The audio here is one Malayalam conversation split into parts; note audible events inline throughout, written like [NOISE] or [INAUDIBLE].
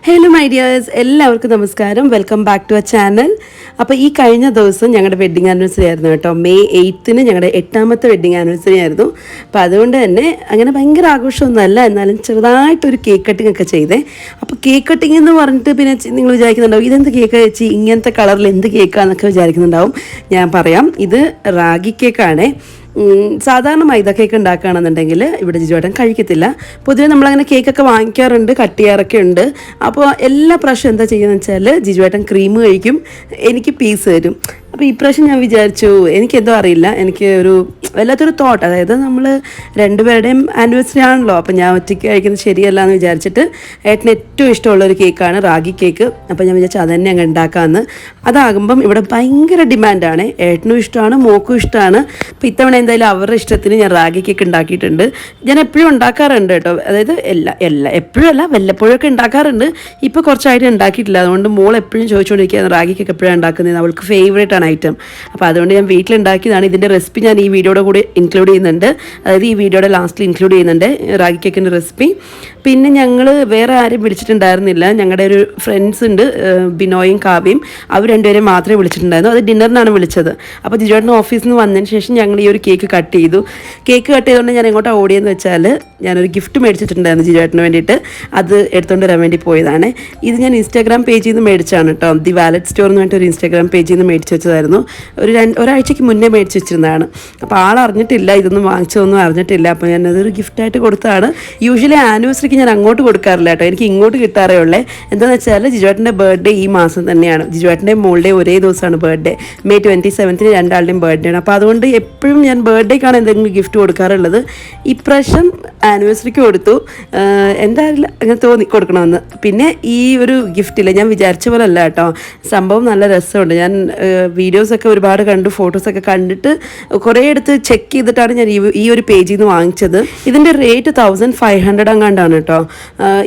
ഹലോ മൈ ഡിയേഴ്സ് എല്ലാവർക്കും നമസ്കാരം. Welcome back to uh channel അപ്പോൾ ഈ കഴിഞ്ഞ ദിവസം ഞങ്ങളുടെ വെഡ്ഡിങ് ആനിവേഴ്സറി ആയിരുന്നു കേട്ടോ. മെയ് എയ്ത്തിന് ഞങ്ങളുടെ എട്ടാമത്തെ വെഡ്ഡിങ് ആനിവേഴ്സറി ആയിരുന്നു. അപ്പോൾ അതുകൊണ്ട് തന്നെ അങ്ങനെ ഭയങ്കര ആഘോഷമൊന്നുമല്ല എന്നാലും ചെറുതായിട്ടൊരു കേക്ക് കട്ടിംഗ് ഒക്കെ ചെയ്തേ. അപ്പോൾ കേക്ക് കട്ടിംഗ് എന്ന് പറഞ്ഞിട്ട് പിന്നെ നിങ്ങൾ വിചാരിക്കുന്നുണ്ടാവും ഇതെന്ത് കേക്ക് വെച്ച് ഇങ്ങനത്തെ കളറിൽ എന്ത് കേക്കാന്നൊക്കെ വിചാരിക്കുന്നുണ്ടാവും. ഞാൻ പറയാം. ഇത് റാഗി കേക്കാണേ സാധാരണ മൈദ കേക്ക് ഉണ്ടാക്കുകയാണെന്നുണ്ടെങ്കിൽ ഇവിടെ ജിജുവേട്ടൻ കഴിക്കത്തില്ല. പൊതുവെ നമ്മളങ്ങനെ കേക്കൊക്കെ വാങ്ങിക്കാറുണ്ട് കട്ട് ചെയ്യാറൊക്കെ ഉണ്ട്. അപ്പോൾ എല്ലാ പ്രാവശ്യം എന്താ ചെയ്യുന്നത് വെച്ചാൽ ജിജുവേട്ടൻ ക്രീം കഴിക്കും എനിക്ക് പീസ് തരും. അപ്പോൾ ഇപ്രാവശ്യം ഞാൻ വിചാരിച്ചു എനിക്കെന്തോ അറിയില്ല. എനിക്ക് ഒരു വല്ലാത്തൊരു തോട്ട് അതായത് നമ്മൾ രണ്ടുപേരുടെയും ആനിവേഴ്സറി ആണല്ലോ. അപ്പോൾ ഞാൻ ഒറ്റയ്ക്ക് കഴിക്കുന്നത് ശരിയല്ല എന്ന് വിചാരിച്ചിട്ട് ഏട്ടന് ഏറ്റവും ഇഷ്ടമുള്ള ഒരു കേക്കാണ് റാഗി കേക്ക് അപ്പോൾ ഞാൻ വിചാരിച്ചു അതന്നെ അങ്ങ് ഉണ്ടാക്കാമെന്ന് അതാകുമ്പം ഇവിടെ ഭയങ്കര ഡിമാൻഡാണ് ഏട്ടനും ഇഷ്ടമാണ് മോക്കും ഇഷ്ടമാണ്. അപ്പോൾ ഇത്തവണ എന്തായാലും അവരുടെ ഇഷ്ടത്തിന് ഞാൻ റാഗി കേക്ക് ഉണ്ടാക്കിയിട്ടുണ്ട്. ഞാൻ എപ്പോഴും ഉണ്ടാക്കാറുണ്ട് കേട്ടോ. അതായത് എല്ലാ എല്ലാ എപ്പോഴും അല്ല വല്ലപ്പോഴൊക്കെ ഉണ്ടാക്കാറുണ്ട്. ഇപ്പോൾ കുറച്ചായിട്ട് ഉണ്ടാക്കിയിട്ടില്ല. അതുകൊണ്ട് മോൾ എപ്പോഴും ചോദിച്ചുകൊണ്ടിരിക്കുകയാണ് റാഗി കേക്ക് എപ്പോഴാണ് ഉണ്ടാക്കുന്നത് അവൾക്ക് ഫേവറേറ്റ് ആണ് ഐറ്റം അപ്പോൾ അതുകൊണ്ട് ഞാൻ വീട്ടിലുണ്ടാക്കിയതാണ്. ഇതിന്റെ റെസിപ്പി ഞാൻ ഈ വീഡിയോയുടെ കൂടെ ഇൻക്ലൂഡ് ചെയ്യുന്നുണ്ട്. അതായത് ഈ വീഡിയോയുടെ ലാസ്റ്റിൽ ഇൻക്ലൂഡ് ചെയ്യുന്നുണ്ട് റാഗി കേക്കിന്റെ റെസിപ്പി പിന്നെ ഞങ്ങൾ വേറെ ആരും വിളിച്ചിട്ടുണ്ടായിരുന്നില്ല. ഞങ്ങളുടെ ഒരു ഫ്രണ്ട്സ് ഉണ്ട് ബിനോയും കാവ്യയും. അവർ രണ്ടുപേരെയും മാത്രമേ വിളിച്ചിട്ടുണ്ടായിരുന്നു അത് ഡിന്നറിനാണ് വിളിച്ചത്. അപ്പോൾ ജിജോട്ടൻ ഓഫീസിൽ നിന്ന് വന്നതിന് ശേഷം ഞങ്ങൾ ഈ ഒരു കേക്ക് കട്ട് ചെയ്തു. കേക്ക് കട്ട് ചെയ്തുകൊണ്ട് ഞാൻ എങ്ങോട്ടാണ് ഓടിയെന്ന് വെച്ചാൽ ഞാനൊരു ഗിഫ്റ്റ് മേടിച്ചിട്ടുണ്ടായിരുന്നു ജിജോട്ടിന് വേണ്ടിയിട്ട്. അത് എടുത്തുകൊണ്ട് വരാൻ വേണ്ടി പോയതാണ്. ഇത് ഞാൻ ഇൻസ്റ്റാഗ്രാം പേജിൽ നിന്ന് മേടിച്ചാണ് കേട്ടോ ദി വാലറ്റ് സ്റ്റോർ എന്ന് പറഞ്ഞിട്ട് ഒരു ഇൻസ്റ്റാഗ്രാം പേജിൽ നിന്ന് മേടിച്ച് വെച്ചതായിരുന്നു. ഒരു രണ്ട് ഒരാഴ്ചയ്ക്ക് മുന്നേ മേടിച്ച് വെച്ചിരുന്നതാണ്. അപ്പോൾ ആൾ അറിഞ്ഞിട്ടില്ല ഇതൊന്നും വാങ്ങിച്ചതൊന്നും അറിഞ്ഞിട്ടില്ല. അപ്പോൾ ഞാനതൊരു ഗിഫ്റ്റായിട്ട് കൊടുത്തതാണ്. യൂഷ്വലി ആനിവേഴ്സറിക്ക് ഞാൻ അങ്ങോട്ട് കൊടുക്കാറില്ല കേട്ടോ. എനിക്ക് ഇങ്ങോട്ട് കിട്ടാറേ ഉള്ളേ. എന്താണെന്ന് വെച്ചാൽ ജിജുവേട്ടന്റെ ബർത്ത്ഡേ ഈ മാസം തന്നെയാണ്. ജിജുവേട്ടന്റെ മോളുടെ ഒരേ ദിവസമാണ് ബർത്ത്ഡേ മെയ് ട്വന്റി സെവൻത്തിന് രണ്ടാളുടെയും ബർത്ത്ഡേ ആണ്. അപ്പോൾ അതുകൊണ്ട് എപ്പോഴും ഞാൻ ബർത്ത്ഡേക്കാണ് എന്തെങ്കിലും ഗിഫ്റ്റ് കൊടുക്കാറുള്ളത്. ഇപ്രാവശ്യം ആനിവേഴ്സറിക്ക് കൊടുത്തു. എന്തായാലും അങ്ങനെ തോന്നി കൊടുക്കണമെന്ന്. പിന്നെ ഈ ഒരു ഗിഫ്റ്റില്ല ഞാൻ വിചാരിച്ച പോലെ അല്ല കേട്ടോ. സംഭവം നല്ല രസമുണ്ട്. ഞാൻ വീഡിയോസൊക്കെ ഒരുപാട് കണ്ടു ഫോട്ടോസൊക്കെ കണ്ടിട്ട് കുറേ എടുത്ത് ചെക്ക് ചെയ്തിട്ടാണ് ഞാൻ ഈ ഒരു പേജിൽ നിന്ന് വാങ്ങിച്ചത്. ഇതിന്റെ റേറ്റ് തൗസൻഡ് ഫൈവ് ഹൺഡ്രഡ് അങ്ങാണ്ടാണ് കേട്ടോ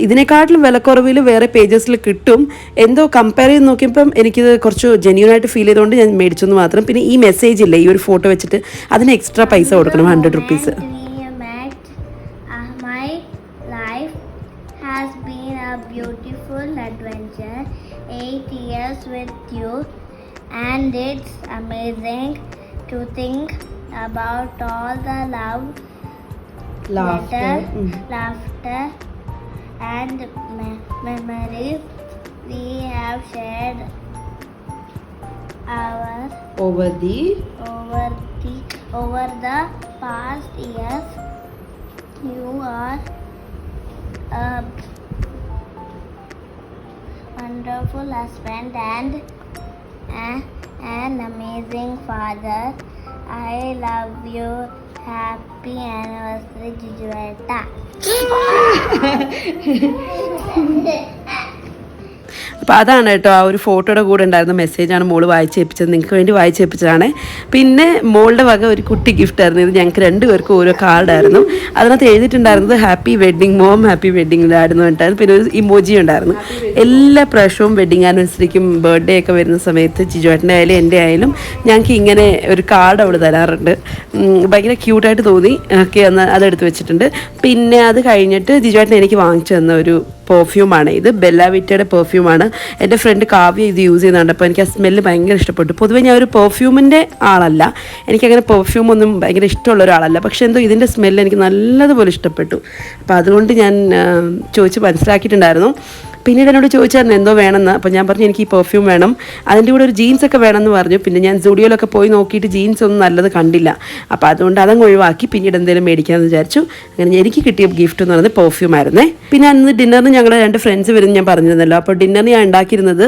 ഇതിനെക്കാട്ടിലും വിലക്കുറവിൽ വേറെ പേജസിൽ കിട്ടും എന്തോ കമ്പയർ ചെയ്ത് നോക്കിയപ്പം എനിക്കിത് കുറച്ച് ജെന്യൂൺ ആയിട്ട് ഫീൽ ചെയ്തുകൊണ്ട് ഞാൻ മേടിച്ചെന്ന് മാത്രം പിന്നെ ഈ മെസ്സേജ് ഇല്ല ഈ ഒരു ഫോട്ടോ വെച്ചിട്ട് അതിന് എക്സ്ട്രാ പൈസ കൊടുക്കണം hundred rupees. Uh, my life has been a beautiful adventure. 8 years with you, and it's amazing to think about all the love, laughter, mm. laughter and me memories. we have shared our over the over the over the past years you are a wonderful husband and uh, an amazing father i love you happy anniversary Jijueta. [LAUGHS] അപ്പോൾ അതാണ് കേട്ടോ ആ ഒരു ഫോട്ടോയുടെ കൂടെ ഉണ്ടായിരുന്ന മെസ്സേജാണ് മോൾ വായിച്ചേപ്പിച്ചത് നിങ്ങൾക്ക് വേണ്ടി വായിച്ചേപ്പിച്ചതാണ് പിന്നെ മോളുടെ വക ഒരു കുട്ടി ഗിഫ്റ്റ് ആയിരുന്നു. ഇത് ഞങ്ങൾക്ക് രണ്ടുപേർക്കും ഓരോ കാർഡായിരുന്നു അതിനകത്ത് എഴുതിയിട്ടുണ്ടായിരുന്നത് happy wedding mom happy wedding ആയിരുന്നു ഉണ്ടായിരുന്നു പിന്നെ ഒരു ഇമോജി ഉണ്ടായിരുന്നു. എല്ലാ പ്രാവശ്യവും വെഡ്ഡിങ് ആനിവേഴ്സറിക്കും ബർത്ത്ഡേ ഒക്കെ വരുന്ന സമയത്ത് ജിജുവേട്ടന്റെ ആയാലും എന്റെ ആയാലും ഞങ്ങൾക്ക് ഇങ്ങനെ ഒരു കാർഡ് അവൾ തരാറുണ്ട്. ഭയങ്കര ക്യൂട്ടായിട്ട് തോന്നി. ഒക്കെ അന്ന് അതെടുത്ത് വെച്ചിട്ടുണ്ട്. പിന്നെ അത് കഴിഞ്ഞിട്ട് ജിജുവേട്ടൻ എനിക്ക് വാങ്ങിച്ചു തന്ന ഒരു പെർഫ്യൂമാണ് ഇത് ബെല്ലാവിറ്റയുടെ പെർഫ്യൂമാണ് എന്റെ ഫ്രണ്ട് കാവ്യ ഇത് യൂസ് ചെയ്യുന്നുണ്ട്. അപ്പോൾ എനിക്ക് ആ സ്മെല്ല് ഭയങ്കര ഇഷ്ടപ്പെട്ടു. പൊതുവേ ഞാൻ ഒരു പെർഫ്യൂമിന്റെ ആളല്ല. എനിക്കങ്ങനെ പെർഫ്യൂം ഒന്നും ഭയങ്കര ഇഷ്ടമുള്ള ഒരാളല്ല. പക്ഷേ എന്തോ ഇതിന്റെ സ്മെല്ല് എനിക്ക് നല്ലതുപോലെ ഇഷ്ടപ്പെട്ടു. അപ്പോൾ അതുകൊണ്ട് ഞാൻ ചോദിച്ച് മനസ്സിലാക്കിയിട്ടുണ്ടായിരുന്നു. പിന്നീട് എന്നോട് ചോദിച്ചായിരുന്നു എന്തോ വേണമെന്ന്? അപ്പോൾ ഞാൻ പറഞ്ഞു എനിക്ക് ഈ പെർഫ്യൂം വേണം. അതിന്റെ കൂടെ ഒരു ജീൻസ് ഒക്കെ വേണമെന്ന് പറഞ്ഞു. പിന്നെ ഞാൻ സ്റ്റുഡിയോയിലൊക്കെ പോയി നോക്കിയിട്ട് ജീൻസ് ഒന്നും നല്ലത് കണ്ടില്ല. അപ്പോൾ അതുകൊണ്ട് അതങ്ങ് ഒഴിവാക്കി പിന്നീട് എന്തെങ്കിലും മേടിക്കാമെന്ന് വിചാരിച്ചു. അങ്ങനെ എനിക്ക് കിട്ടിയ ഗിഫ്റ്റ് എന്ന് പറയുന്നത് പെർഫ്യൂം ആയിരുന്നേ. പിന്നെ അന്ന് ഡിന്നറിന് ഞങ്ങൾ രണ്ട് ഫ്രണ്ട്സ് വരും ഞാൻ പറഞ്ഞിരുന്നല്ലോ. അപ്പോൾ ഡിന്നറിന് ഞാൻ ഉണ്ടാക്കിയിരുന്നത്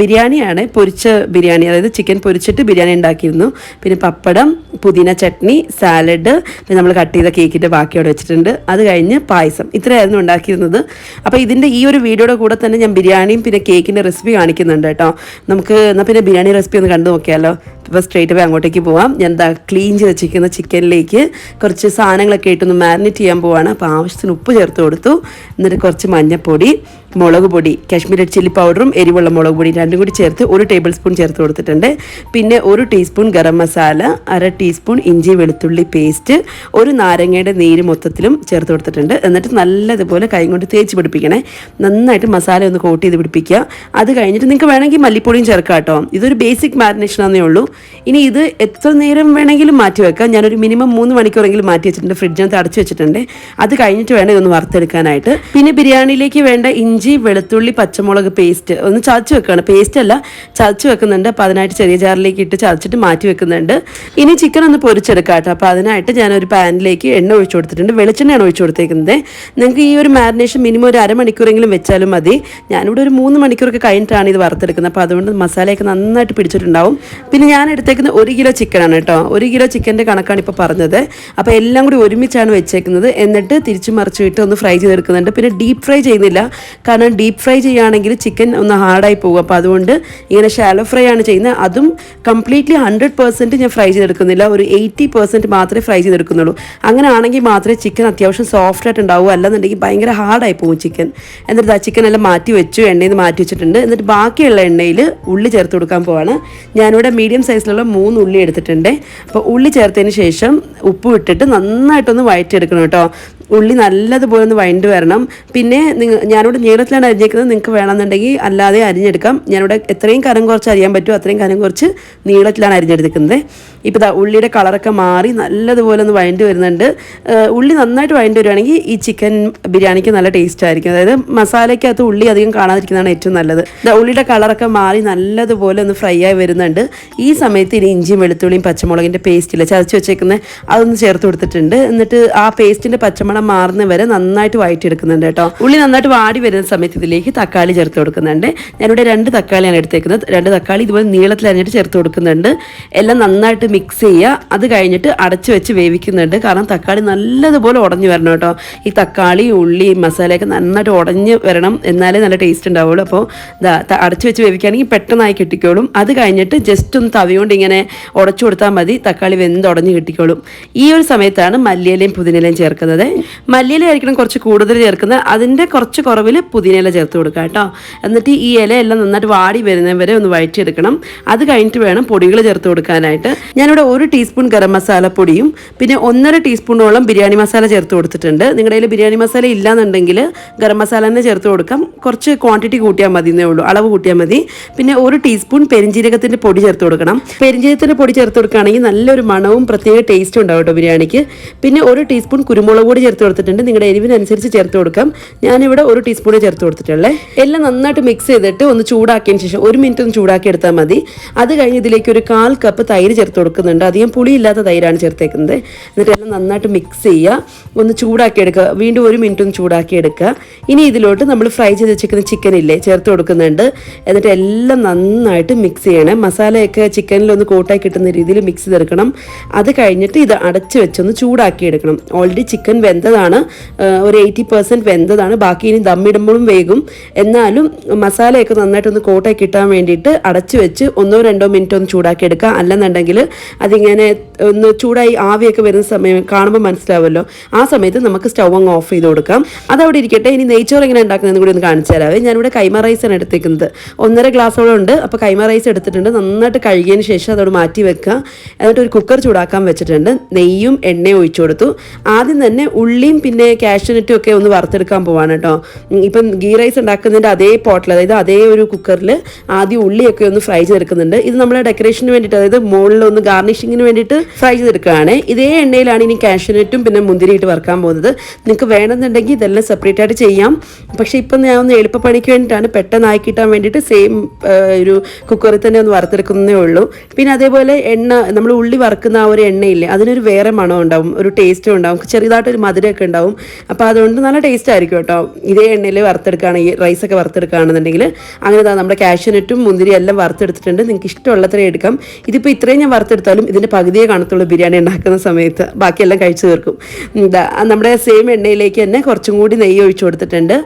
ബിരിയാണിയാണ്. പൊരിച്ച ബിരിയാണി അതായത് ചിക്കൻ പൊരിച്ചിട്ട് ബിരിയാണി ഉണ്ടാക്കിയിരുന്നു. പിന്നെ പപ്പടം പുതിന ചട്നി സാലഡ് പിന്നെ നമ്മൾ കട്ട് ചെയ്ത കേക്കിന്റെ ബാക്കി അവിടെ വെച്ചിട്ടുണ്ട്. അത് കഴിഞ്ഞ് പായസം. ഇത്രയായിരുന്നു ഉണ്ടാക്കിയിരുന്നത്. അപ്പോൾ ഇതിന്റെ ഈ ഒരു വീഡിയോയുടെ കൂടെ തന്നെ ഞാൻ ബിരിയാണിയും പിന്നെ കേക്കിന്റെ റെസിപ്പി കാണിക്കുന്നുണ്ട് കേട്ടോ. നമുക്ക് എന്നാൽ പിന്നെ ബിരിയാണി റെസിപ്പി ഒന്ന് കണ്ടു നോക്കിയാലോ. ഇപ്പോൾ സ്ട്രേറ്റ് വേ അങ്ങോട്ടേക്ക് പോവാം. ഞാൻ എന്താ ക്ലീൻ ചെയ്ത് വെച്ചിരിക്കുന്ന ചിക്കനിലേക്ക് കുറച്ച് സാധനങ്ങളൊക്കെ ഇട്ടൊന്ന് മാരിനേറ്റ് ചെയ്യാൻ പോവാണ്. അപ്പോൾ ആവശ്യത്തിന് ഉപ്പ് ചേർത്ത് കൊടുത്തു. എന്നിട്ട് കുറച്ച് മഞ്ഞൾപ്പൊടി മുളക് പൊടി കാശ്മീരി ചില്ലി പൗഡറും എരിവുള്ള മുളക് പൊടി രണ്ടും കൂടി ചേർത്ത് ഒരു ടേബിൾ സ്പൂൺ ചേർത്ത് കൊടുത്തിട്ടുണ്ട്. പിന്നെ ഒരു ടീസ്പൂൺ ഗരം മസാല അര ടീസ്പൂൺ ഇഞ്ചി വെളുത്തുള്ളി പേസ്റ്റ് ഒരു നാരങ്ങയുടെ നീര് മൊത്തത്തിലും ചേർത്ത് കൊടുത്തിട്ടുണ്ട്. എന്നിട്ട് നല്ലതുപോലെ കൈ കൊണ്ട് തേച്ച് പിടിപ്പിക്കണേ. നന്നായിട്ട് മസാല ഒന്ന് കോട്ട് ചെയ്ത് പിടിപ്പിക്കുക. അത് കഴിഞ്ഞിട്ട് നിങ്ങൾക്ക് വേണമെങ്കിൽ മല്ലിപ്പൊടിയും ചേർക്കാം കേട്ടോ. ഇതൊരു ബേസിക് മാരിനേഷൻ ആണെന്നേ ഉള്ളൂ. ഇനി ഇത് എത്ര നേരം വേണമെങ്കിലും മാറ്റി വെക്കാം. ഞാനൊരു മിനിമം മൂന്ന് മണിക്കൂറെങ്കിലും മാറ്റി വെച്ചിട്ടുണ്ട്. ഫ്രിഡ്ജിനകത്ത് അടച്ചു വെച്ചിട്ടുണ്ട്. അത് കഴിഞ്ഞിട്ട് വേണം ഇതൊന്ന് വറുത്തെടുക്കാനായിട്ട്. പിന്നെ ബിരിയാണിയിലേക്ക് വേണ്ട ഇഞ്ചി വെളുത്തുള്ളി പച്ചമുളക് പേസ്റ്റ് ഒന്ന് ചതച്ച് വെക്കുകയാണ് പേസ്റ്റ് അല്ല ചതച്ച് വെക്കുന്നുണ്ട്. അപ്പോൾ അതിനായിട്ട് ചെറിയ ജാറിലേക്ക് ഇട്ട് ചതച്ചിട്ട് മാറ്റി വെക്കുന്നുണ്ട്. ഇനി ചിക്കൻ ഒന്ന് പൊരിച്ചെടുക്കാം കേട്ടോ. അപ്പോൾ അതിനായിട്ട് ഞാൻ ഒരു പാനിലേക്ക് എണ്ണ ഒഴിച്ചു കൊടുത്തിട്ടുണ്ട്. വെളിച്ചെണ്ണയാണ് ഒഴിച്ചു കൊടുത്തേക്കുന്നത്. നിങ്ങൾക്ക് ഈ ഒരു മാരിനേഷൻ മിനിമം ഒരു അരമണിക്കൂറെങ്കിലും വെച്ചാലും മതി. ഞാനിവിടെ ഒരു മൂന്ന് മണിക്കൂറൊക്കെ കഴിഞ്ഞിട്ടാണ് ഇത് വറുത്തെടുക്കുന്നത്. അപ്പോൾ അതുകൊണ്ട് മസാലയൊക്കെ നന്നായിട്ട് പിടിച്ചിട്ടുണ്ടാവും. പിന്നെ ഞാൻ എടുത്തേക്കുന്നത് ഒരു കിലോ ചിക്കനാണ് കേട്ടോ. ഒരു കിലോ ചിക്കന്റെ കണക്കാണ് ഇപ്പോൾ പറഞ്ഞത്. അപ്പോൾ എല്ലാം കൂടി ഒരുമിച്ചാണ് വെച്ചേക്കുന്നത്. എന്നിട്ട് തിരിച്ചു മറിച്ച് ഇട്ട് ഒന്ന് ഫ്രൈ ചെയ്തെടുക്കുന്നുണ്ട്. പിന്നെ ഡീപ്പ് ഫ്രൈ ചെയ്യുന്നില്ല. കാരണം ഡീപ്പ് ഫ്രൈ ചെയ്യുകയാണെങ്കിൽ ചിക്കൻ ഒന്ന് ഹാർഡായി പോകും. അപ്പോൾ അതുകൊണ്ട് ഇങ്ങനെ ഷാലോ ഫ്രൈ ആണ് ചെയ്യുന്നത്. അതും കംപ്ലീറ്റ്ലി ഹൺഡ്രഡ് പെർസെന്റ് ഞാൻ ഫ്രൈ ചെയ്തെടുക്കുന്നില്ല. ഒരു എയ്റ്റി പെർസെന്റ് മാത്രമേ ഫ്രൈ ചെയ്തെടുക്കുന്നുള്ളൂ. അങ്ങനെ ആണെങ്കിൽ മാത്രമേ ചിക്കൻ അത്യാവശ്യം സോഫ്റ്റ് ആയിട്ട് ഉണ്ടാവൂ അല്ലെന്നുണ്ടെങ്കിൽ ഭയങ്കര ഹാർഡായി പോകും ചിക്കൻ എന്നിട്ട് ആ ചിക്കൻ എല്ലാം മാറ്റി വെച്ചു എണ്ണയിൽ നിന്ന് മാറ്റി വെച്ചിട്ടുണ്ട്. എന്നിട്ട് ബാക്കിയുള്ള എണ്ണയിൽ ഉള്ളി ചേർത്ത് കൊടുക്കാൻ പോവാണ്. ഞാനിവിടെ മീഡിയം സൈസിലുള്ള മൂന്ന് ഉള്ളി എടുത്തിട്ടുണ്ട്. അപ്പോൾ ഉള്ളി ചേർത്തതിന് ശേഷം ഉപ്പ് ഇട്ടിട്ട് നന്നായിട്ടൊന്ന് വഴറ്റിയെടുക്കണം കേട്ടോ. ഉള്ളി നല്ലതുപോലെ ഒന്ന് വഴണ്ട് വരണം. പിന്നെ നിങ്ങൾ ഞാനിവിടെ നീളത്തിലാണ് അരിഞ്ഞേക്കുന്നത്. നിങ്ങൾക്ക് വേണമെന്നുണ്ടെങ്കിൽ അല്ലാതെ അരിഞ്ഞെടുക്കാം. ഞാനിവിടെ എത്രയും കനം കുറച്ച് അരിയാൻ പറ്റുമോ അത്രയും കനം കുറച്ച് നീളത്തിലാണ് അരിഞ്ഞെടുക്കുന്നത്. ഇപ്പോൾ ഇതാ ഉള്ളിയുടെ കളറൊക്കെ മാറി നല്ലതുപോലെ ഒന്ന് വഴണ്ട് വരുന്നുണ്ട്. ഉള്ളി നന്നായിട്ട് വഴണ്ട് വരുവാണെങ്കിൽ ഈ ചിക്കൻ ബിരിയാണിക്ക് നല്ല ടേസ്റ്റ് ആയിരിക്കും. അതായത് മസാലയ്ക്കകത്ത് ഉള്ളി അധികം കാണാതിരിക്കുന്നതാണ് ഏറ്റവും നല്ലത്. ഉള്ളിയുടെ കളറൊക്കെ മാറി നല്ലതുപോലെ ഒന്ന് ഫ്രൈ ആയി വരുന്നുണ്ട്. ഈ സമയത്ത് ഇനി ഇഞ്ചിയും വെളുത്തുള്ളിയും പച്ചമുളകിന്റെ പേസ്റ്റില്ല ചതച്ച് വെച്ചേക്കുന്നത് അതൊന്ന് ചേർത്ത് കൊടുത്തിട്ടുണ്ട്. എന്നിട്ട് ആ പേസ്റ്റിന്റെ പച്ചമണം മാറുന്ന വരെ നന്നായിട്ട് വഴറ്റിയെടുക്കുന്നുണ്ട് കേട്ടോ. ഉള്ളി നന്നായിട്ട് വാടി വരുന്ന സമയത്ത് ഇതിലേക്ക് തക്കാളി ചേർത്ത് കൊടുക്കുന്നുണ്ട്. ഞാനിവിടെ രണ്ട് തക്കാളിയാണ് എടുത്തേക്കുന്നത്. രണ്ട് തക്കാളി ഇതുപോലെ നീളത്തിൽ അരിഞ്ഞിട്ട് ചേർത്ത് കൊടുക്കുന്നുണ്ട്. എല്ലാം നന്നായിട്ട് മിക്സ് ചെയ്യുക. അത് കഴിഞ്ഞിട്ട് അടച്ചു വെച്ച് വേവിക്കുന്നുണ്ട്. കാരണം തക്കാളി നല്ലതുപോലെ ഉടഞ്ഞു വരണം കേട്ടോ. ഈ തക്കാളി ഉള്ളി മസാലയൊക്കെ നന്നായിട്ട് ഉടഞ്ഞ് വരണം. എന്നാലേ നല്ല ടേസ്റ്റ് ഉണ്ടാവുള്ളൂ. അപ്പോൾ അടച്ച് വെച്ച് വേവിക്കുകയാണെങ്കിൽ പെട്ടെന്നായി കിട്ടിക്കോളും. അത് കഴിഞ്ഞിട്ട് ജസ്റ്റ് ഒന്ന് തവിയോണ്ട് ഇങ്ങനെ ഉടച്ചു കൊടുത്താൽ മതി. തക്കാളി വെന്ത് ഉടഞ്ഞ് കിട്ടിക്കോളും. ഈ ഒരു സമയത്താണ് മല്ലിയിലയും പുതിനയിലയും ചേർക്കുന്നത്. മല്ലിയില ആയിരിക്കണം കുറച്ച് കൂടുതൽ ചേർക്കുന്നത്. അതിന്റെ കുറച്ച് കുറവിൽ പുതിനയില ചേർത്ത് കൊടുക്കുക കേട്ടോ. എന്നിട്ട് ഈ ഇല എല്ലാം നന്നായിട്ട് വാടി വരുന്നത് വരെ ഒന്ന് വഴറ്റിയെടുക്കണം. അത് കഴിഞ്ഞിട്ട് വേണം പൊടികൾ ചേർത്ത് കൊടുക്കാനായിട്ട്. ഞാനിവിടെ ഒരു ടീസ്പൂൺ ഗരം മസാല പൊടിയും പിന്നെ ഒന്നര ടീസ്പൂണോളം ബിരിയാണി മസാല ചേർത്ത് കൊടുത്തിട്ടുണ്ട്. നിങ്ങളുടെ കയ്യിൽ ബിരിയാണി മസാല ഇല്ലാന്നുണ്ടെങ്കിൽ ഗരം മസാല തന്നെ ചേർത്ത് കൊടുക്കാം. കുറച്ച് ക്വാണ്ടിറ്റി കൂട്ടിയാൽ മതി എന്നേ ഉള്ളൂ. അളവ് കൂട്ടിയാൽ മതി. പിന്നെ ഒരു ടീസ്പൂൺ പെരിഞ്ജീരകത്തിന്റെ പൊടി ചേർത്ത് കൊടുക്കണം. പെരിഞ്ജീരകത്തിന്റെ പൊടി ചേർത്ത് കൊടുക്കുകയാണെങ്കിൽ നല്ലൊരു മണവും പ്രത്യേക ടേസ്റ്റും ഉണ്ടാവും കേട്ടോ ബിരിയാണിക്ക്. പിന്നെ ഒരു ടീസ്പൂൺ കുരുമുളക് പൊടി ചേർത്ത് കൊടുത്തിട്ടുണ്ട്. നിങ്ങളുടെ എരിവിനനുസരിച്ച് ചേർത്ത് കൊടുക്കാം. ഞാനിവിടെ ഒരു ടീസ്പൂണേ ചേർത്ത് കൊടുത്തിട്ടുള്ളേ. എല്ലാം നന്നായിട്ട് മിക്സ് ചെയ്തിട്ട് ഒന്ന് ചൂടാക്കിയതിന് ശേഷം ഒരു മിനിറ്റ് ഒന്ന് ചൂടാക്കി എടുത്താൽ മതി. അത് കഴിഞ്ഞ് ഇതിലേക്ക് ഒരു കാൽ കപ്പ് തൈര് ചേർത്ത് കൊടുക്കുന്നുണ്ട്. അധികം പുളിയില്ലാത്ത തൈരാണ് ചേർത്തേക്കുന്നത്. എന്നിട്ട് എല്ലാം നന്നായിട്ട് മിക്സ് ചെയ്യുക. ഒന്ന് ചൂടാക്കി എടുക്കുക. വീണ്ടും ഒരു മിനിറ്റ് ഒന്ന് ചൂടാക്കി എടുക്കുക. ഇനി ഇതിലോട്ട് നമ്മൾ ഫ്രൈ ചെയ്ത് വെച്ചിരിക്കുന്ന ചിക്കൻ ഇല്ലേ ചേർത്ത് കൊടുക്കുന്നുണ്ട്. എന്നിട്ട് എല്ലാം നന്നായിട്ട് മിക്സ് ചെയ്യണം. മസാലയൊക്കെ ചിക്കനിൽ ഒന്ന് കോട്ടായി കിട്ടുന്ന രീതിയിൽ മിക്സ് ചെയ്തെടുക്കണം. അത് കഴിഞ്ഞിട്ട് ഇത് അടച്ച് വെച്ചൊന്ന് ചൂടാക്കി എടുക്കണം. ഓൾറെഡി ചിക്കൻ വെന്തതാണ്. ഒരു എയ്റ്റി പെർസെന്റ് വെന്തതാണ്. ബാക്കി ഇനി ദമ്മിടുമ്പോഴും വേഗം എന്നാലും മസാലയൊക്കെ നന്നായിട്ടൊന്ന് കോട്ടായി കിട്ടാൻ വേണ്ടിയിട്ട് അടച്ച് വെച്ച് ഒന്നോ രണ്ടോ മിനിറ്റ് ഒന്ന് ചൂടാക്കി എടുക്കുക. അല്ലെന്നുണ്ടെങ്കിൽ അതിങ്ങനെ ഒന്ന് ചൂടായി ആവിയൊക്കെ വരുന്ന സമയം കാണുമ്പോൾ മനസ്സിലാവുമല്ലോ. ആ സമയത്ത് നമുക്ക് സ്റ്റൗ അങ്ങ് ഓഫ് ചെയ്ത് കൊടുക്കാം. അതവിടെ ഇരിക്കട്ടെ. ഇനി നെയ്ച്ചോറ് എങ്ങനെ ഉണ്ടാക്കുന്നതെന്ന് കൂടി ഒന്ന് കാണിച്ചു തരാവേ. ഞാനിവിടെ കൈമ റൈസാണ് എടുത്തേക്കുന്നത്. ഒന്നര ഗ്ലാസോളം ഉണ്ട്. അപ്പോൾ കൈമ റൈസ് എടുത്തിട്ടുണ്ട്. നന്നായിട്ട് കഴുകിയതിന് ശേഷം അതോട് മാറ്റി വെക്കുക. എന്നിട്ട് ഒരു കുക്കർ ചൂടാക്കാൻ വെച്ചിട്ടുണ്ട്. നെയ്യും എണ്ണയും ഒഴിച്ചു കൊടുത്തു. ആദ്യം തന്നെ ഉള്ളിയും പിന്നെ കാഷ്യൂനറ്റും ഒക്കെ ഒന്ന് വറുത്തെടുക്കാൻ പോവാണ് കേട്ടോ. ഇപ്പം ഗീ റൈസ് ഉണ്ടാക്കുന്നതിന്റെ അതേ പോട്ടിൽ അതായത് അതേ ഒരു കുക്കറിൽ ആദ്യം ഉള്ളിയൊക്കെ ഒന്ന് ഫ്രൈ ചെയ്തെടുക്കുന്നുണ്ട്. ഇത് നമ്മൾ ഡെക്കറേഷന് വേണ്ടിയിട്ട് അതായത് മുകളിൽ ഒന്ന് ഗാർണിഷിങ്ങിന് വേണ്ടിയിട്ട് ഫ്രൈ ചെയ്തെടുക്കുകയാണ്. ഇതേ എണ്ണയിലാണ് ഇനി കാഷ്യൂനറ്റും പിന്നെ മുന്തിരിയിട്ട് വറുക്കാൻ പോകുന്നത്. നിങ്ങൾക്ക് വേണമെന്നുണ്ടെങ്കിൽ ഇതെല്ലാം സെപ്പറേറ്റ് ആയിട്ട് ചെയ്യാം. പക്ഷേ ഇപ്പം ഞാൻ ഒന്ന് എളുപ്പപ്പണിക്ക് വേണ്ടിയിട്ടാണ് പെട്ടെന്ന് ആക്കി കിട്ടാൻ വേണ്ടിയിട്ട് സെയിം ഒരു കുക്കറിൽ തന്നെ ഒന്ന് വറുത്തെടുക്കുന്നേ ഉള്ളൂ. പിന്നെ അതേപോലെ എണ്ണ നമ്മൾ ഉള്ളി വറുക്കുന്ന ആ ഒരു എണ്ണയില്ലേ അതിനൊരു വേറെ മണം ഉണ്ടാവും ഒരു ടേസ്റ്റും ഉണ്ടാവും. ചെറുതായിട്ടൊരു മധുരമൊക്കെ ഉണ്ടാവും. അപ്പോൾ അതുകൊണ്ട് നല്ല ടേസ്റ്റ് ആയിരിക്കും കേട്ടോ. ഇതേ എണ്ണയിൽ വറുത്തെടുക്കുകയാണെങ്കിൽ റൈസൊക്കെ വറുത്തെടുക്കുകയാണെന്നുണ്ടെങ്കിൽ അങ്ങനെ താ നമ്മുടെ കാഷ്യൂനറ്റും മുന്തിരി എല്ലാം വറുത്തെടുത്തിട്ടുണ്ട്. നിങ്ങൾക്ക് ഇഷ്ടമുള്ളത്രേ എടുക്കാം. ഇതിപ്പോൾ ഇത്രയും ഞാൻ വറുത്തെടുത്താലും ഇതിന്റെ പകുതിയെ കാണത്തുള്ളൂ ബിരിയാണി ഉണ്ടാക്കുന്ന സമയത്ത്. ബാക്കിയെല്ലാം കഴിച്ചു തീർക്കും. എന്താ നമ്മുടെ സെയിം എണ്ണയിലേക്ക് തന്നെ കുറച്ചും കൂടി നെയ്യ് ഒഴിച്ചു കൊടുത്തിട്ടുണ്ട്.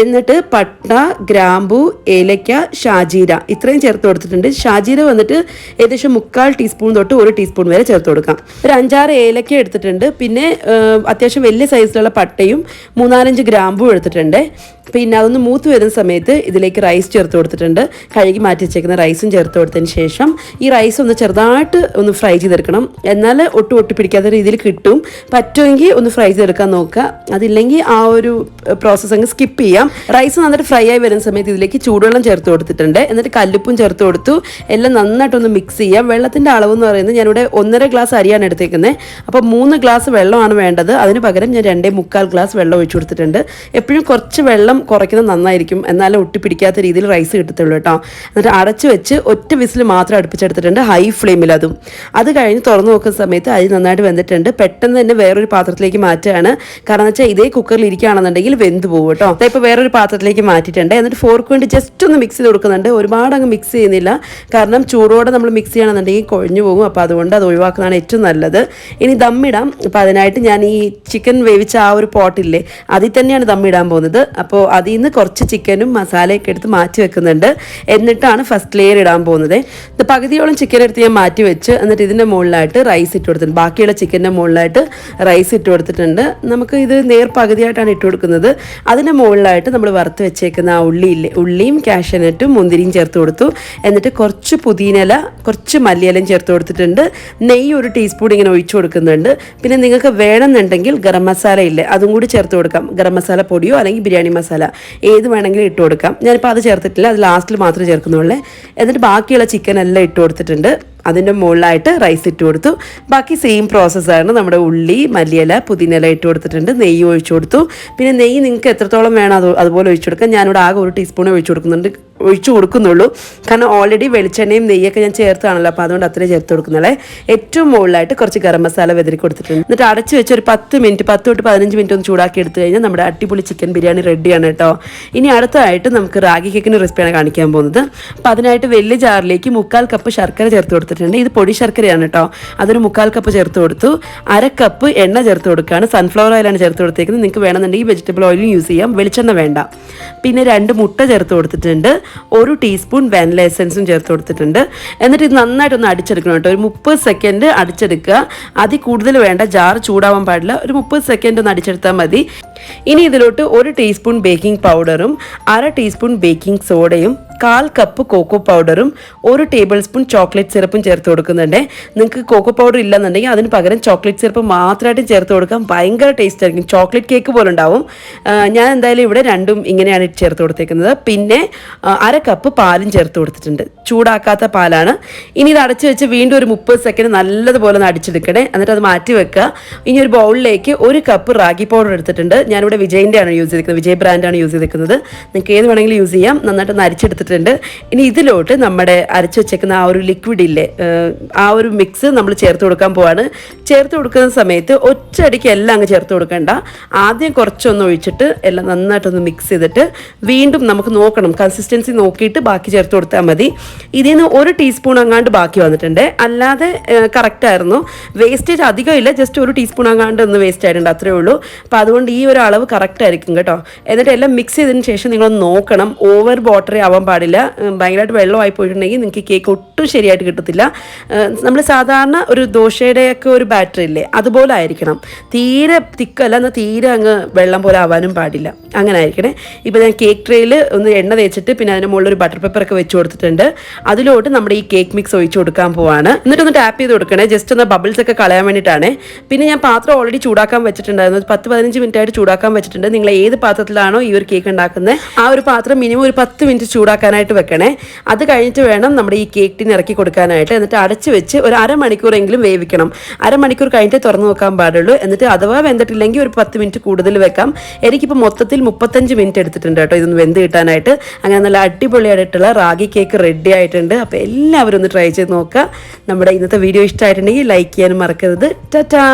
എന്നിട്ട് പട്ട ഗ്രാമ്പു ഏലയ്ക്ക ഷാജീര ഇത്രയും ചേർത്ത് കൊടുത്തിട്ടുണ്ട്. ഷാജീര വന്നിട്ട് ഏകദേശം മുക്കാൽ ടീസ്പൂൺ തൊട്ട് ഒരു ടീസ്പൂൺ വരെ ചേർത്ത് കൊടുക്കാം. ഒരു അഞ്ചാറ് ഏലയ്ക്ക എടുത്തിട്ടുണ്ട്. പിന്നെ അത്യാവശ്യം വലിയ സൈസിലുള്ള പട്ടയും മൂന്നാലഞ്ച് ഗ്രാമ്പും എടുത്തിട്ടുണ്ട്. പിന്നെ അതൊന്ന് മൂത്ത് വരുന്ന സമയത്ത് ഇതിലേക്ക് റൈസ് ചേർത്ത് കൊടുത്തിട്ടുണ്ട്. കഴുകി മാറ്റി വെച്ചേക്കുന്ന റൈസും ചേർത്ത് കൊടുത്തതിന് ശേഷം ഈ റൈസ് ഒന്ന് ചെറുതായിട്ട് ഒന്ന് ഫ്രൈ ചെയ്തെടുക്കണം. എന്നാൽ ഒട്ടും ഒട്ടി പിടിക്കാത്ത രീതിയിൽ കിട്ടും. പറ്റുമെങ്കിൽ ഒന്ന് ഫ്രൈ ചെയ്തെടുക്കാൻ നോക്കുക. അതില്ലെങ്കിൽ ആ ഒരു പ്രോസസ്സ് അങ്ങ് സ്കിപ്പ് ചെയ്യാം. റൈസ് നന്നായിട്ട് ഫ്രൈ ആയി വരുന്ന സമയത്ത് ഇതിലേക്ക് ചൂടുവെള്ളം ചേർത്ത് കൊടുത്തിട്ടുണ്ട്. എന്നിട്ട് കല്ലുപ്പും ചേർത്ത് കൊടുത്തു. എല്ലാം നന്നായിട്ടൊന്ന് മിക്സ് ചെയ്യാം. വെള്ളത്തിന്റെ അളവ് എന്ന് പറയുന്നത് ഞാനിവിടെ ഒന്നര ഗ്ലാസ് അരിയാണ് എടുത്തേക്കുന്നത്. അപ്പോൾ മൂന്ന് ഗ്ലാസ് വെള്ളമാണ് വേണ്ടത്. അതിന് ഞാൻ രണ്ടേ മുക്കാൽ ഗ്ലാസ് വെള്ളം ഒഴിച്ചു കൊടുത്തിട്ടുണ്ട്. എപ്പോഴും കുറച്ച് വെള്ളം കുറയ്ക്കുന്നത് നന്നായിരിക്കും. എന്നാലും ഒട്ടിപ്പിടിക്കാത്ത രീതിയിൽ റൈസ് കിട്ടത്തുള്ളൂ കേട്ടോ. എന്നിട്ട് അടച്ചു വെച്ച് ഒറ്റ വിസിൽ മാത്രം അടുപ്പിച്ചെടുത്തിട്ടുണ്ട്. ഹൈ ഫ്ലെയിമിൽ അതും. അത് കഴിഞ്ഞ് തുറന്നു നോക്കുന്ന സമയത്ത് അരി നന്നായിട്ട് വെന്തിട്ടുണ്ട്. പെട്ടെന്ന് തന്നെ വേറൊരു പാത്രത്തിലേക്ക് മാറ്റുകയാണ്. കാരണം വെച്ചാൽ ഇതേ കുക്കറിൽ ഇരിക്കുകയാണെന്നുണ്ടെങ്കിൽ വെന്ത് പോകും കേട്ടോ. ഇപ്പോൾ വേറൊരു പാത്രത്തിലേക്ക് മാറ്റിയിട്ടുണ്ട്. എന്നിട്ട് ഫോർക്ക് കൊണ്ട് ജസ്റ്റ് ഒന്ന് മിക്സ് ചെയ്ത് കൊടുക്കുന്നുണ്ട്. ഒരുപാട് അങ്ങ് മിക്സ് ചെയ്യുന്നില്ല. കാരണം ചൂടോടെ നമ്മൾ മിക്സ് ചെയ്യണമെന്നുണ്ടെങ്കിൽ കൊഴിഞ്ഞു പോകും. അപ്പോൾ അതുകൊണ്ട് അത് ഒഴിവാക്കുന്നതാണ് ഏറ്റവും നല്ലത്. ഇനി ദമ്മിടാം അപ്പോൾ അതിനായിട്ട് ഞാൻ ഈ ചിക്കൻ വേവിച്ച ആ ഒരു പോട്ടില്ലേ അതിൽ തന്നെയാണ് ദമ്മിടാൻ പോകുന്നത്. അപ്പോൾ അതിൽ നിന്ന് കുറച്ച് ചിക്കനും മസാലയൊക്കെ എടുത്ത് മാറ്റി വെക്കുന്നുണ്ട്. എന്നിട്ടാണ് ഫസ്റ്റ് ലെയർ ഇടാൻ പോകുന്നത്. ഇത് പകുതിയോളം ചിക്കൻ എടുത്ത് ഞാൻ മാറ്റി വെച്ച് എന്നിട്ട് ഇതിന്റെ മുകളിലായിട്ട് റൈസ് ഇട്ട് കൊടുത്തിട്ടുണ്ട്. ബാക്കിയുള്ള ചിക്കന്റെ മുകളിലായിട്ട് റൈസ് ഇട്ട് കൊടുത്തിട്ടുണ്ട്. നമുക്ക് ഇത് നേർ പകുതിയായിട്ടാണ് ഇട്ട് കൊടുക്കുന്നത്. അതിന്റെ മുകളിലായിട്ട് നമ്മൾ വറുത്ത് വെച്ചേക്കുന്ന ആ ഉള്ളിയില്ലേ ഉള്ളിയും കാഷ്യനട്ടും മുന്തിരിയും ചേർത്ത് കൊടുത്തു. എന്നിട്ട് കുറച്ച് പുതിനയില കുറച്ച് മല്ലിയിലയും ചേർത്ത് കൊടുത്തിട്ടുണ്ട്. നെയ്യ് ഒരു ടീസ്പൂൺ ഇങ്ങനെ ഒഴിച്ചു കൊടുക്കുന്നുണ്ട്. പിന്നെ നിങ്ങൾക്ക് വേണമെന്നുണ്ടെങ്കിൽ ഗരം മസാല ഇല്ലേ അതും കൂടി ചേർത്ത് കൊടുക്കാം. ഗരം മസാല പൊടിയോ അല്ലെങ്കിൽ ബിരിയാണി മസാല ഏത് വേണമെങ്കിലും ഇട്ട് കൊടുക്കാം. ഞാനിപ്പോൾ അത് ചേർത്തിട്ടില്ല അത് ലാസ്റ്റിൽ മാത്രമേ ചേർക്കുന്നുള്ളൂ. എന്നിട്ട് ബാക്കിയുള്ള ചിക്കൻ എല്ലാം ഇട്ട് കൊടുത്തിട്ടുണ്ട്. അതിന്റെ മുകളിലായിട്ട് റൈസ് ഇട്ട് കൊടുത്തു. ബാക്കി സെയിം പ്രോസസ്സാണ് നമ്മുടെ ഉള്ളി മല്ലിയില പുതിനില ഇട്ട് കൊടുത്തിട്ടുണ്ട്. നെയ്യ് ഒഴിച്ചു കൊടുത്തു. പിന്നെ നെയ്യ് നിങ്ങൾക്ക് എത്രത്തോളം വേണം അത് അതുപോലെ ഒഴിച്ചു കൊടുക്കാം. ഞാനിവിടെ ആകെ ഒരു ടീസ്പൂൺ ഒഴിച്ചു കൊടുക്കുന്നുണ്ട് ഒഴിച്ചു കൊടുക്കുന്നുള്ളൂ. കാരണം ഓൾറെഡി വെളിച്ചെണ്ണയും നെയ്യൊക്കെ ഞാൻ ചേർത്താണല്ലോ അപ്പോൾ അതുകൊണ്ട് അത്രേ ചേർത്ത് കൊടുക്കുന്നുള്ളേ. ഏറ്റവും മുകളിലായിട്ട് കുറച്ച് ഗരം മസാല വെതിരി കൊടുത്തിട്ടുണ്ട്. എന്നിട്ട് അടച്ച് വെച്ച് ഒരു പത്ത് മിനിറ്റ് പത്ത് തൊട്ട് പതിനഞ്ച് മിനിറ്റ് ഒന്ന് ചൂടാക്കി എടുത്തു കഴിഞ്ഞാൽ നമ്മുടെ അടിപൊളി ചിക്കൻ ബിരിയാണി റെഡിയാണ് കേട്ടോ. ഇനി അടുത്തതായിട്ട് നമുക്ക് റാഗി കേക്കിന് റെസിപ്പിയാണ് കാണിക്കാൻ പോകുന്നത്. അപ്പോൾ അതിനായിട്ട് വലിയ ജാറിലേക്ക് മുക്കാൽ കപ്പ് ശർക്കര ചേർത്ത് കൊടുത്തിട്ടുണ്ട്. ഇത് പൊടി ശർക്കരയാണ് കേട്ടോ അതൊരു മുക്കാൽ കപ്പ് ചേർത്ത് കൊടുത്തു. അര കപ്പ് എണ്ണ ചേർത്ത് കൊടുക്കുകയാണ്. സൺഫ്ലവർ ഓയിലാണ് ചേർത്ത് കൊടുത്തേക്കുന്നത്. നിങ്ങൾക്ക് വേണമെന്നുണ്ടെങ്കിൽ വെജിറ്റബിൾ ഓയിലും യൂസ് ചെയ്യാം. വെളിച്ചെണ്ണ വേണ്ട. പിന്നെ രണ്ട് മുട്ട ചേർത്ത് കൊടുത്തിട്ടുണ്ട്. ഒരു ടീസ്പൂൺ വാനില എസൻസും ചേർത്ത് കൊടുത്തിട്ടുണ്ട്. എന്നിട്ട് ഇത് നന്നായിട്ടൊന്ന് അടിച്ചെടുക്കണം കേട്ടോ ഒരു മുപ്പത് സെക്കൻഡ് അടിച്ചെടുക്കുക. അതിൽ കൂടുതൽ വേണ്ട. ജാർ ചൂടാവാൻ പാടില്ല. ഒരു മുപ്പത് സെക്കൻഡ് ഒന്ന് അടിച്ചെടുത്താൽ മതി. ഇനി ഇതിലോട്ട് ഒരു ടീസ്പൂൺ ബേക്കിംഗ് പൗഡറും അര ടീസ്പൂൺ ബേക്കിംഗ് സോഡയും കാൽ കപ്പ് കോക്കോ പൗഡറും ഒരു ടേബിൾ സ്പൂൺ ചോക്ലേറ്റ് സിറപ്പും ചേർത്ത് കൊടുക്കുന്നുണ്ട്. നിങ്ങൾക്ക് കോക്കോ പൗഡർ ഇല്ലെന്നുണ്ടെങ്കിൽ അതിന് പകരം ചോക്ലേറ്റ് സിറപ്പ് മാത്രമായിട്ടും ചേർത്ത് കൊടുക്കാം. ഭയങ്കര ടേസ്റ്റ് ആയിരിക്കും. ചോക്ലേറ്റ് കേക്ക് പോലെ ഉണ്ടാവും. ഞാൻ എന്തായാലും ഇവിടെ രണ്ടും ഇങ്ങനെയാണ് ചേർത്ത് കൊടുത്തേക്കുന്നത്. പിന്നെ അര കപ്പ് പാലും ചേർത്ത് കൊടുത്തിട്ടുണ്ട്. ചൂടാക്കാത്ത പാലാണ്. ഇനി ഇത് അടച്ചു വെച്ച് വീണ്ടും ഒരു മുപ്പത് സെക്കൻഡ് നല്ലതുപോലെ ഒന്ന് അടിച്ചെടുക്കണേ. എന്നിട്ട് അത് മാറ്റി വെക്കുക. ഇനി ഒരു ബൗളിലേക്ക് ഒരു കപ്പ് റാഗി പൗഡർ എടുത്തിട്ടുണ്ട്. ഞാനിവിടെ വിജയിന്റെ ആണ് യൂസ് ചെയ്തിരിക്കുന്നത്. വിജയ് ബ്രാൻഡാണ് യൂസ് ചെയ്തിരിക്കുന്നത്. നിങ്ങൾക്ക് ഏത് വേണമെങ്കിലും യൂസ് ചെയ്യാം. നന്നായിട്ട് ഒന്ന് അരിച്ചെടുത്തിട്ടുണ്ട്. ഇനി ഇതിലോട്ട് നമ്മുടെ അരച്ചു വെച്ചേക്കുന്ന ആ ഒരു ലിക്വിഡ് ഇല്ലേ ആ ഒരു മിക്സ് നമ്മൾ ചേർത്ത് കൊടുക്കാൻ പോവാണ്. ചേർത്ത് കൊടുക്കുന്ന സമയത്ത് ഒറ്റയടിക്ക് എല്ലാം അങ്ങ് ചേർത്ത് കൊടുക്കേണ്ട. ആദ്യം കുറച്ചൊന്ന് ഒഴിച്ചിട്ട് എല്ലാം നന്നായിട്ടൊന്ന് മിക്സ് ചെയ്തിട്ട് വീണ്ടും നമുക്ക് നോക്കണം. കൺസിസ്റ്റൻസി നോക്കിയിട്ട് ബാക്കി ചേർത്ത് കൊടുത്താൽ മതി. ഇതിൽ നിന്ന് ഒരു ടീസ്പൂൺ അങ്ങാണ്ട് ബാക്കി വന്നിട്ടുണ്ട്. അല്ലാതെ കറക്റ്റ് ആയിരുന്നു. വേസ്റ്റേജ് അധികം ഇല്ല ജസ്റ്റ് ഒരു ടീസ്പൂൺ അങ്ങാണ്ട് ഒന്ന് വേസ്റ്റ് ആയിട്ടുണ്ട്. അത്രേ ഉള്ളൂ. അപ്പോൾ അതുകൊണ്ട് ഈ ഒരു അളവ് കറക്റ്റ് ആയിരിക്കും കേട്ടോ. എന്നിട്ട് എല്ലാം മിക്സ് ചെയ്തതിന് ശേഷം നിങ്ങൾ നോക്കണം. ഓവർ ബോട്ടറി ആവാൻ പാടില്ല. ഭയങ്കരമായിട്ട് വെള്ളമായി പോയിട്ടുണ്ടെങ്കിൽ നിങ്ങൾക്ക് കേക്ക് ഒട്ടും ശരിയായിട്ട് കിട്ടത്തില്ല. നമ്മൾ സാധാരണ ഒരു ദോശയുടെയൊക്കെ ഒരു ബാറ്ററി ഇല്ലേ അതുപോലെ ആയിരിക്കണം. തീരെ തിക്കല്ല എന്നാൽ തീരെ അങ്ങ് വെള്ളം പോലെ ആവാനും പാടില്ല. അങ്ങനെ ആയിരിക്കണേ. ഇപ്പോൾ ഞാൻ കേക്ക് ട്രേയിൽ ഒന്ന് എണ്ണ തേച്ചിട്ട് പിന്നെ അതിന് മുകളിൽ ഒരു ബട്ടർ പേപ്പർ ഒക്കെ വെച്ച് കൊടുത്തിട്ടുണ്ട്. അതിലോട്ട് നമ്മുടെ ഈ കേക്ക് മിക്സ് ഒഴിച്ച് കൊടുക്കാൻ പോവാണ്. എന്നിട്ട് ഒന്ന് ടാപ്പ് ചെയ്ത് കൊടുക്കണേ. ജസ്റ്റ് ഒന്ന് ബബിൾസ് ഒക്കെ കളയാൻ വേണ്ടിയിട്ടാണ്. പിന്നെ ഞാൻ പാത്രം ഓൾറെഡി ചൂടാക്കാൻ വെച്ചിട്ടുണ്ടായിരുന്നു. പത്ത് പതിനഞ്ച് മിനിറ്റ് ആയിട്ട് ചൂടാക്കാൻ വെച്ചിട്ടുണ്ട്. നിങ്ങൾ ഏത് പാത്രത്തിലാണോ ഈ ഒരു കേക്ക് ഉണ്ടാക്കുന്നത് ആ ഒരു പാത്രം മിനിമം ഒരു പത്ത് മിനിറ്റ് ചൂടാക്കാനായിട്ട് വെക്കണേ. അത് കഴിഞ്ഞിട്ട് വേണം നമ്മുടെ ഈ കേക്ക് ടീൻ ഇറക്കി കൊടുക്കാനായിട്ട്. എന്നിട്ട് അടച്ച് വെച്ച് ഒരു അരമണിക്കൂറെങ്കിലും വേവിക്കണം. അരമണിക്കൂർ കഴിഞ്ഞിട്ട് തുറന്നു നോക്കാൻ പാടുള്ളൂ. എന്നിട്ട് അഥവാ വെന്തിട്ടില്ലെങ്കിൽ ഒരു പത്ത് മിനിറ്റ് കൂടുതൽ വെക്കാം. എനിക്കിപ്പോൾ മൊത്തത്തിൽ മുപ്പത്തഞ്ച് മിനിറ്റ് എടുത്തിട്ടുണ്ട് കേട്ടോ ഇതൊന്ന് വെന്ത് കിട്ടാനായിട്ട്. അങ്ങനെ നല്ല അടിപൊളിയായിട്ടുള്ള റാഗി കേക്ക് റെഡി ആയിട്ടുണ്ട്. അപ്പോൾ എല്ലാവരും ഒന്ന് ട്രൈ ചെയ്ത് നോക്കുക. നമ്മുടെ ഇന്നത്തെ വീഡിയോ ഇഷ്ടമായിട്ടുണ്ടെങ്കിൽ ലൈക്ക് ചെയ്യാനും മറക്കരുത്. ടാറ്റാ